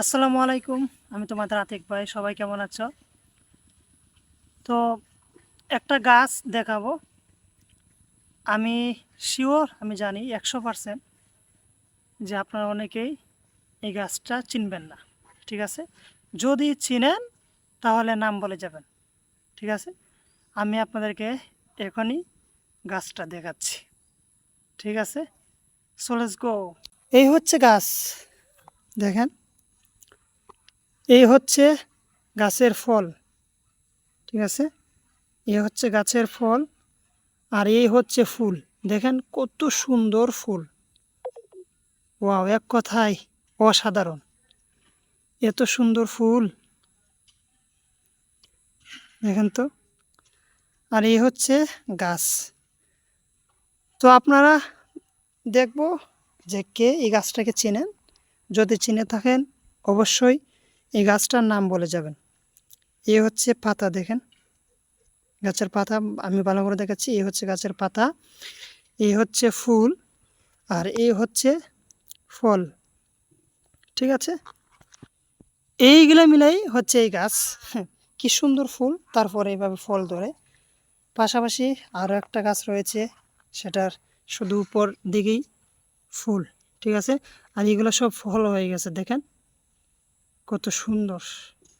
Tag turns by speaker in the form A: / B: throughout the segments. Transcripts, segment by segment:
A: আসসালামু আলাইকুম। আমি তোমাদের আতিক ভাই, সবাই কেমন আছো? তো একটা গাছ দেখাবো। আমি শিওর আমি জানি একশো পারসেন্ট যে আপনারা অনেকেই এই গাছটা চিনবেন না, ঠিক আছে? যদি চিনেন, তাহলে নাম বলে যাবেন, ঠিক আছে? আমি আপনাদেরকে এখনই গাছটা দেখাচ্ছি, ঠিক আছে? সো লেটস গো এই হচ্ছে গাছ, দেখেন। এই হচ্ছে গাছের ফল, ঠিক আছে? এই হচ্ছে গাছের ফল আর এই হচ্ছে ফুল। দেখেন কত সুন্দর ফুল। ওয়াও, এক কথায় অসাধারণ। এত সুন্দর ফুল। দেখেন তো। আর এই হচ্ছে গাছ। তো আপনারা দেখব যে কে এই গাছটাকে চেনেন। যদি চিনে থাকেন, অবশ্যই এই গাছটার নাম বলে যাবেন। এ হচ্ছে পাতা দেখেন। গাছের পাতা আমি ভালো করে দেখাচ্ছি। এই হচ্ছে গাছের পাতা এ হচ্ছে ফুল আর এই হচ্ছে ফল। ঠিক আছে? এইগুলো মিলাই হচ্ছে এই গাছ। হ্যাঁ, কি সুন্দর ফুল। তারপরে এইভাবে ফল ধরে। পাশাপাশি আরও একটা গাছ রয়েছে সেটার শুধু উপর দিকেই ফুল। ঠিক আছে? আর এগুলো সব ফল হয়ে গেছে দেখেন। কত সুন্দর,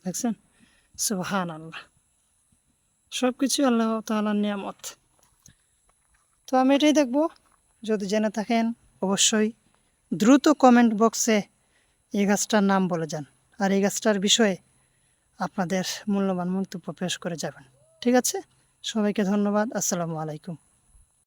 A: দেখছেন? সুবহান আল্লাহ সব কিছু আল্লাহ তাআলার নিয়ামত। তো আমি এটাই দেখব। যদি জেনে থাকেন, অবশ্যই দ্রুত কমেন্ট বক্সে এই গাছটার নাম বলে যান। আর এই গাছটার বিষয়ে আপনাদের মূল্যবান মন্তব্য পেশ করে যাবেন। ঠিক আছে? সবাইকে ধন্যবাদ। আসসালামু আলাইকুম।